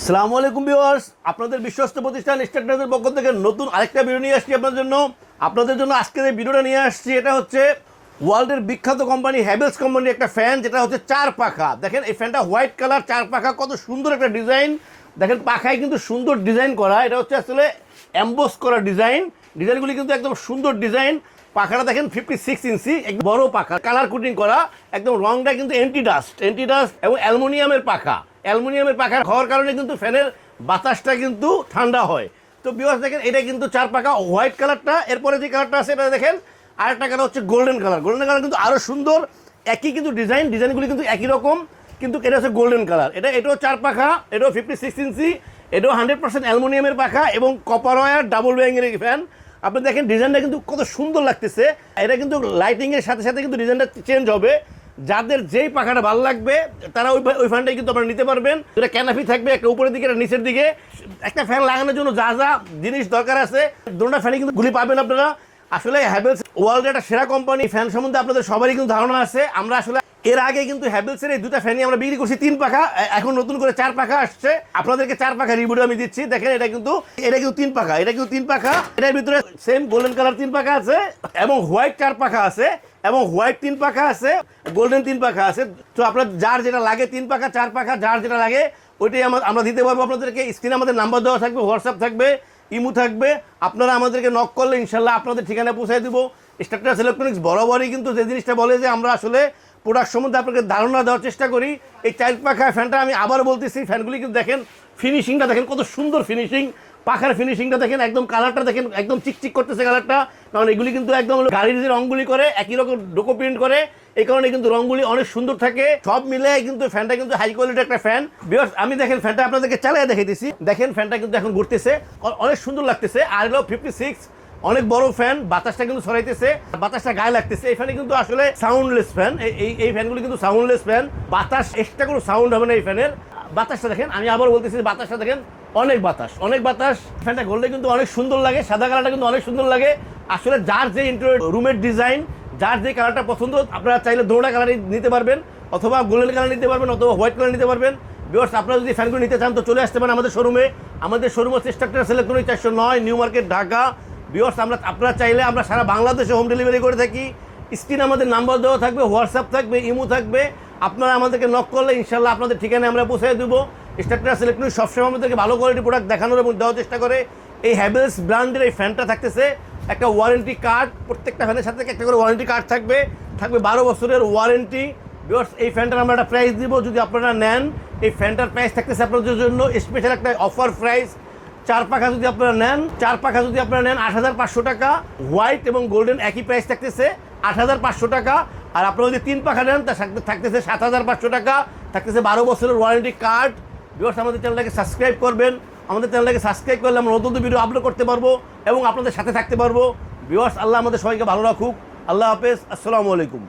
সালামু আলাইকুম ভিউয়ার্স। আপনাদের বিশ্বস্ত প্রতিষ্ঠান স্টার্টাসের পক্ষ থেকে নতুন আরেকটা ভিডিও নিয়ে আসছি আপনাদের জন্য। আপনাদের জন্য আজকে যে ভিডিওটা নিয়ে আসছি। এটা হচ্ছে ওয়ার্ল্ডের বিখ্যাত কোম্পানি হ্যাভেলস কোম্পানির একটা ফ্যান যেটা হচ্ছে চার পাখা। দেখেন, এই ফ্যানটা হোয়াইট কালার চার পাখা, কত সুন্দর একটা ডিজাইন দেখেন, পাখায় কিন্তু সুন্দর ডিজাইন করা। এটা হচ্ছে আসলে অ্যাম্বোস করা ডিজাইন ডিজাইনগুলি কিন্তু একদম সুন্দর ডিজাইন পাখাটা দেখেন ফিফটি সিক্স ইঞ্চি একদম বড় পাখা। কালার কুটিং করা, একদম রংটা কিন্তু এন্টি ডাস্ট এন্টি ডাস্ট এবং অ্যালুমিনিয়ামের পাখা। অ্যালুমিনিয়ামের পাখা হওয়ার কারণে কিন্তু ফ্যানের বাতাসটা কিন্তু ঠান্ডা হয়। তো বিওয়াস দেখেন, এটা কিন্তু চার পাখা হোয়াইট কালারটা এরপরে যে কালারটা আছে এটা দেখেন আর একটা কালার হচ্ছে গোল্ডেন কালার গোল্ডেন কালার কিন্তু আরও সুন্দর, একই কিন্তু ডিজাইন ডিজাইনগুলি কিন্তু একই রকম, কিন্তু এটা হচ্ছে গোল্ডেন কালার এটা, এটাও চার পাখা, এটাও ফিফটি সিক্স ইঞ্চি এটাও হান্ড্রেড পার্সেন্ট অ্যালুমিনিয়ামের পাখা এবং কপার ওয়ার ডাবল ওয়ারিংয়ের ফ্যান আপনি দেখেন ডিজাইনটা কিন্তু কত সুন্দর লাগতেছে। এটা কিন্তু লাইটিংয়ের সাথে সাথে কিন্তু ডিজাইনটা চেঞ্জ হবে। যাদের যেই পাখাটা ভালো লাগবে, তারা ওই ওই ফ্যানটাই কিন্তু আপনারা নিতে পারবেন। যেটা ক্যানাপি থাকবে একটা উপরের দিকে, একটা নিচের দিকে। একটা ফ্যান লাগানোর জন্য যা যা জিনিস দরকার আছে, দুটা ফ্যানে কিন্তু গুলি পাবেন আপনারা। আসলে হ্যাভেলস ওয়ার্ল্ডের একটা সেরা কোম্পানি ফ্যান সম্বন্ধে আপনাদের সবারই কিন্তু ধারণা আছে। আমরা আসলে এর আগে কিন্তু হ্যাভেলসের এই দুটা ফ্যানই আমরা বিক্রি করছি তিন পাখা এখন নতুন করে চার পাখা আসছে। আপনাদেরকে চার পাখা রিভিউ আমি দিচ্ছি। দেখেন, এটা কিন্তু এটা কিন্তু তিন পাখা, এটা কিন্তু তিন পাখা। এটার ভিতরে সেম গোল্ডেন কালার তিন পাখা আছে এবং হোয়াইট চার পাখা আছে। এবং হোয়াইট তিন পাখা আছে গোল্ডেন তিন পাখা আছে। তো আপনার যার যেটা লাগে, তিন পাখা, চার পাখা, যার যেটা লাগে, ওইটাই আমরা আমরা দিতে পারব। আপনাদেরকে স্ক্রিনে আমাদের নাম্বার দেওয়া থাকবে হোয়াটসঅ্যাপ থাকবে, ইমু থাকবে। আপনারা আমাদেরকে নক করলে ইনশাল্লাহ আপনাদের ঠিকানা পৌঁছায় দেবো। স্ট্রাকচার ইলেকট্রনিক্স বরাবরই কিন্তু যে জিনিসটা বলে যে আমরা আসলে প্রোডাক্ট সম্বন্ধে আপনাকে ধারণা দেওয়ার চেষ্টা করি। এই চার পাখা ফ্যানটা আমি আবার বলতেছি ফ্যানগুলি কিন্তু দেখেন ফিনিশিংটা দেখেন কত সুন্দর ফিনিশিং পাখার ফিনিশিংটা দেখেন, একদম কালারটা দেখেন, একদম চিকচিক করতেছে কালারটা কারণ এগুলি কিন্তু একদম গাড়ির রঙগুলি করে, একই রকম ডোকো প্রিন্ট করে, এই কারণে কিন্তু রঙগুলি অনেক সুন্দর থাকে। সব মিলে কিন্তু ফ্যানটা কিন্তু হাই কোয়ালিটির একটা ফ্যান বিকজ আমি দেখেন ফ্যানটা আপনাদেরকে চালিয়ে দেখে দিছি দেখেন ফ্যানটা কিন্তু এখন ঘুরতেছে অনেক সুন্দর লাগতেছে। আর হলো ফিফটি সিক্স অনেক বড় ফ্যান বাতাসটা কিন্তু ছড়াইতেছে বাতাসটা গায়ে লাগতেছে। এই ফ্যানে কিন্তু আসলে সাউন্ডলেস ফ্যান এই এই ফ্যানগুলি কিন্তু সাউন্ডলেস ফ্যান বাতাস এক্সট্রা কোনো সাউন্ড হবে না এই ফ্যানের বাতাসটা দেখেন, আমি আবার বলতেছি বাতাসটা দেখেন অনেক বাতাস অনেক বাতাস। ফ্যানটা করলে কিন্তু অনেক সুন্দর লাগে, সাদা কালারটা কিন্তু অনেক সুন্দর লাগে। আসলে যার যে ইন্টারিয়র রুমের ডিজাইন যার যে কালারটা পছন্দ, আপনারা চাইলে দৌড়া কালার নিতে পারবেন, অথবা গোল্ডেন কালার নিতে পারবেন, অথবা হোয়াইট কালার নিতে পারবেন। বিকজ আপনারা যদি ফ্যানগুলো নিতে চান, তো চলে আসতে পারেন আমাদের শোরুমে আমাদের শোরুম স্ট্রাকচার ইলেকট্রনিক চারশো নয় নিউ মার্কেট ঢাকা। বিকজ আমরা আপনারা চাইলে আমরা সারা বাংলাদেশে হোম ডেলিভারি করে থাকি। স্ক্রিনে আমাদের নাম্বার দেওয়া থাকবে হোয়াটসঅ্যাপ থাকবে ইমো থাকবে। আপনারা আমাদেরকে নক করলে ইনশাল্লাহ আপনাদের ঠিকানায় আমরা পৌঁছে দেবো। স্ট্রাকচার ইলেকট্রনিক সবসময় আমাদেরকে ভালো কোয়ালিটি প্রোডাক্ট দেখানোর এবং দেওয়ার চেষ্টা করে। এই হ্যাভেলস ব্র্যান্ডের এই ফ্যানটা থাকতেছে। একটা ওয়ারেন্টি কার্ড প্রত্যেকটা ফ্যানের সাথে একটা করে ওয়ারেন্টি কার্ড থাকবে। থাকবে বারো বছরের ওয়ারেন্টি বিকজ এই ফ্যানটার আমরা একটা প্রাইস দিব যদি আপনারা নেন। এই ফ্যানটার প্রাইস থাকতেছে আপনাদের জন্য স্পেশাল একটা অফার প্রাইস চার পাখা যদি আপনারা নেন, চার পাখা যদি আপনারা নেন, আট হাজার পাঁচশো টাকা। হোয়াইট এবং গোল্ডেন একই প্রাইস থাকতেছে, আট হাজার পাঁচশো টাকা। আর আপনারা যদি তিন পাখা নেন তা থাকতেছে সাত হাজার পাঁচশো টাকা। থাকতেছে বারো বছরের ওয়ারেন্টি কার্ড বিকজ আমাদের চ্যানেলটাকে সাবস্ক্রাইব করবেন। আমাদের চ্যানেলটাকে সাবস্ক্রাইব করলে আমরা নতুন ভিডিও আপলোড করতে পারব এবং আপনাদের সাথে থাকতে পারব। ভিউয়ার্স আল্লাহ আমাদের সবাইকে ভালো রাখুক। আল্লাহ হাফেজ। আসসালামু আলাইকুম।